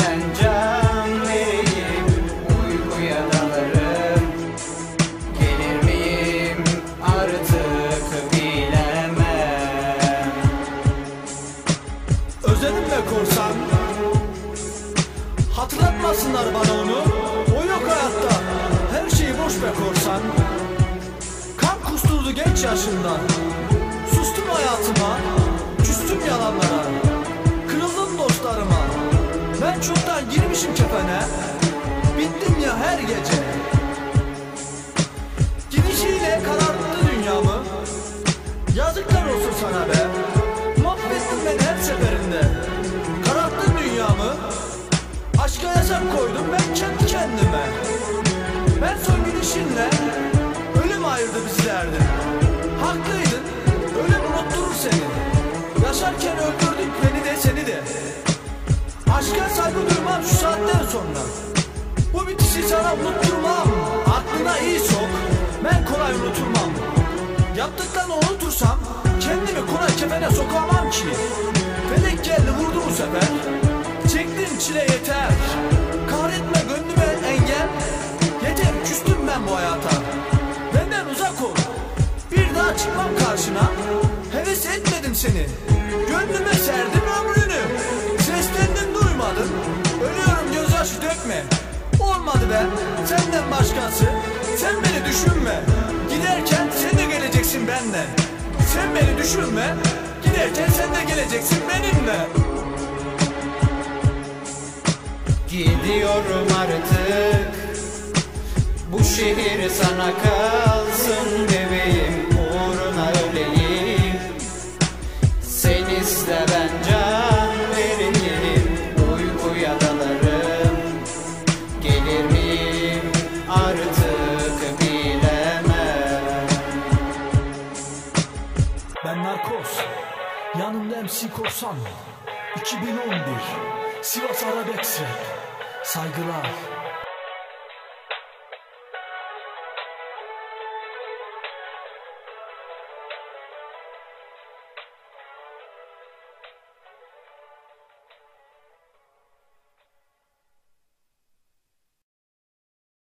ben canlıyım Uykuya dalarım Gelir miyim artık bilemem. Özenim be korsan. Hatırlatmasınlar bana onu. O yok hayatta. Her şeyi boş be korsan. Kan kusturdu genç yaşında Sustum hayatıma Küstüm yalanlara. Ben çoktan girmişim kefene. Bittim ya her gece. Gidişiyle kararttı dünyamı. Yazıklar olsun sana be. Mahvettin beni her seferinde. Kararttın dünyamı. Aşka yasak koydum ben kendi kendime. Ben son gidişinle Ölüm ayırdı bizlerdi Aşka saygı duymam şu saatten sonra. Bu bitişi sana unutturmam. Aklına iyi sok. Ben kolay unutulmam Yaptıklarını unutursam Kendimi kolay kefene sokamam ki. Felek geldi vurdu bu sefer. Çektim çile yeter. Kahretme gönlüme engel. Yeter küstüm ben bu hayata. Benden uzak ol. Bir daha çıkmam karşına. Heves etmedim seni. Gönlüme serdim başkası. Sen beni düşünme. Giderken sen de geleceksin benden Sen beni düşünme. Giderken sen de geleceksin benimle. Gidiyorum artık. Bu şehir sana kalsın bebeğim artık bilemem. Ben narkoz Yanımda MC Korsan 2011 Sivas Arabex Saygılar